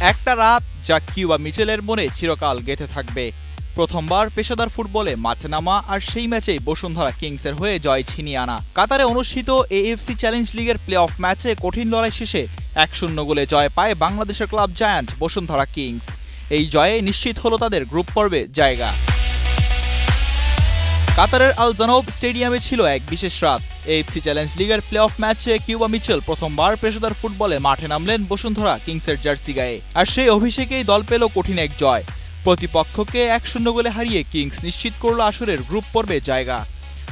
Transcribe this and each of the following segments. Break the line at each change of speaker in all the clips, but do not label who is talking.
একটা রাত যা কিউবা মিচেলের মনে চিরকাল গেঁথে থাকবে। প্রথমবার পেশাদার ফুটবলে মাঠে নামা আর সেই ম্যাচেই বসুন্ধরা কিংসের হয়ে জয় ছিনিয়ে আনা। কাতারে অনুষ্ঠিত এএফসি চ্যালেঞ্জ লিগের প্লে অফ ম্যাচে কঠিন লড়াই শেষে এক শূন্য গোলে জয় পায় বাংলাদেশের ক্লাব জায়ান্ট বসুন্ধরা কিংস। এই জয়ে নিশ্চিত হলো তাদের গ্রুপ পর্বে জায়গা। কাতারের আল জানব স্টেডিয়ামে ছিল এক বিশেষ রাত। এএফসি চ্যালেঞ্জ লিগের প্লে অফ ম্যাচে কিউবা মিচেল প্রথমবার পেশাদার ফুটবলে মাঠে নামলেন বসুন্ধরা কিংসের জার্সি গায়ে। আর সেই অভিষেকেই দল পেল কঠিন এক জয়। প্রতিপক্ষকে এক শূন্য গোলে হারিয়ে কিংস নিশ্চিত করল আসরের গ্রুপ পর্বে জায়গা।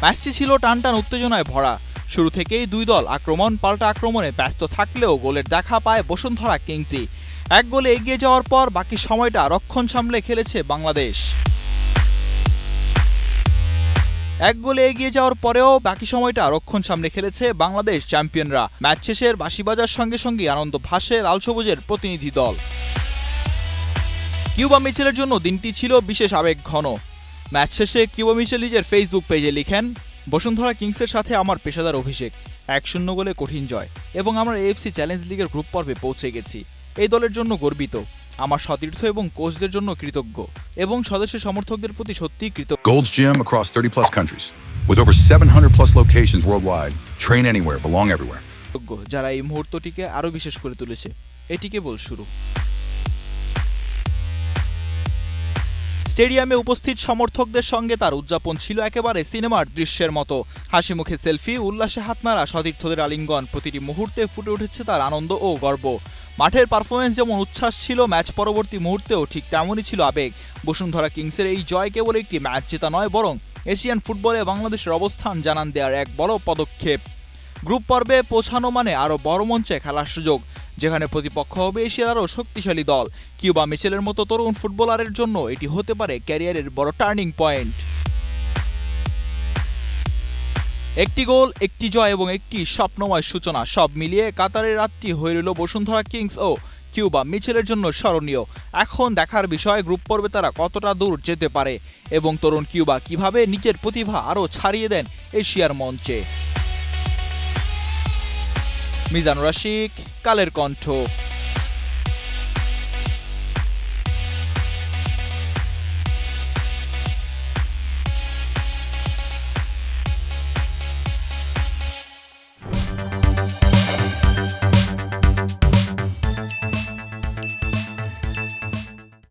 ম্যাচটি ছিল টানটান উত্তেজনায় ভরা। শুরু থেকেই দুই দল আক্রমণ, পাল্টা আক্রমণে ব্যস্ত থাকলেও গোলের দেখা পায় বসুন্ধরা কিংসই। এক গোলে এগিয়ে যাওয়ার পর বাকি সময়টা রক্ষণ সামলে খেলেছে বাংলাদেশ। এক গোলে এগিয়ে যাওয়ার পরেও বাকি সময়টা রক্ষণ সামনে খেলেছে বাংলাদেশ চ্যাম্পিয়নরা। ম্যাচ শেষের বাঁশি বাজার সঙ্গে সঙ্গে আনন্দ ভাসে লাল সবুজের প্রতিনিধি দল। কিউবা মিচেলের জন্য দিনটি ছিল বিশেষ আবেগ ঘন। ম্যাচ শেষে কিউবা মিচেল নিজের ফেসবুক পেজে লিখেন, বসুন্ধরা কিংসের সাথে আমার পেশাদার অভিষেক, এক শূন্য গোলে কঠিন জয় এবং আমরা এএফসি চ্যালেঞ্জ লিগের গ্রুপ পর্বে পৌঁছে গেছি। এই দলের জন্য গর্বিত। আমার সতীর্থ এবং কোচদের জন্য কৃতজ্ঞ এবং সদস্য সমর্থকদের প্রতি সত্যি কৃতজ্ঞ।
গোল্ডস জিম অ্যাক্রস 30
প্লাস যারা এই মুহূর্তটিকে আরও বিশেষ করে তুলেছে এটিকে বল শুরু। স্টেডিয়ামে উপস্থিত সমর্থকদের সঙ্গে তার উদযাপন ছিল একেবারে সিনেমার দৃশ্যের মতো। হাসি মুখে সেলফি, উল্লাসে হাত নাড়া সতীর্থদের আলিঙ্গন, প্রতিটি মুহূর্তে ফুটে উঠেছে তার আনন্দ ও গর্ব। মাঠের পারফরমেন্স যেমন উচ্ছ্বাস ছিল ম্যাচ পরবর্তী মুহূর্তেও ঠিক তেমনই ছিল আবেগ। বসুন্ধরা কিংসের এই জয় কেবল একটি ম্যাচ জেতা নয়, বরং এশিয়ান ফুটবলে বাংলাদেশের অবস্থান জানান দেওয়ার এক বড় পদক্ষেপ। গ্রুপ পর্বে পৌঁছানো মানে আরও বড় মঞ্চে খেলার সুযোগ। যেখানে প্রতিপক্ষ হবে এশিয়ার আরও শক্তিশালী দল। কিউবা মিচেলের মতো তরুণ ফুটবলারের জন্য এটি হতে পারে ক্যারিয়ারের বড় টার্নিং পয়েন্ট। একটি গোল, একটি জয় এবং একটি স্বপ্নময় সূচনা সব মিলিয়ে কাতারের রাতটি হয়ে রইল বসুন্ধরা কিংস ও কিউবা মিচেলের জন্য স্মরণীয়। এখন দেখার বিষয়, গ্রুপ পর্বে তারা কতটা দূর যেতে পারে এবং তরুণ কিউবা কীভাবে নিজের প্রতিভা আরও ছাড়িয়ে দেন এশিয়ার মঞ্চে। মিজানুর রশিক কালের কণ্ঠ।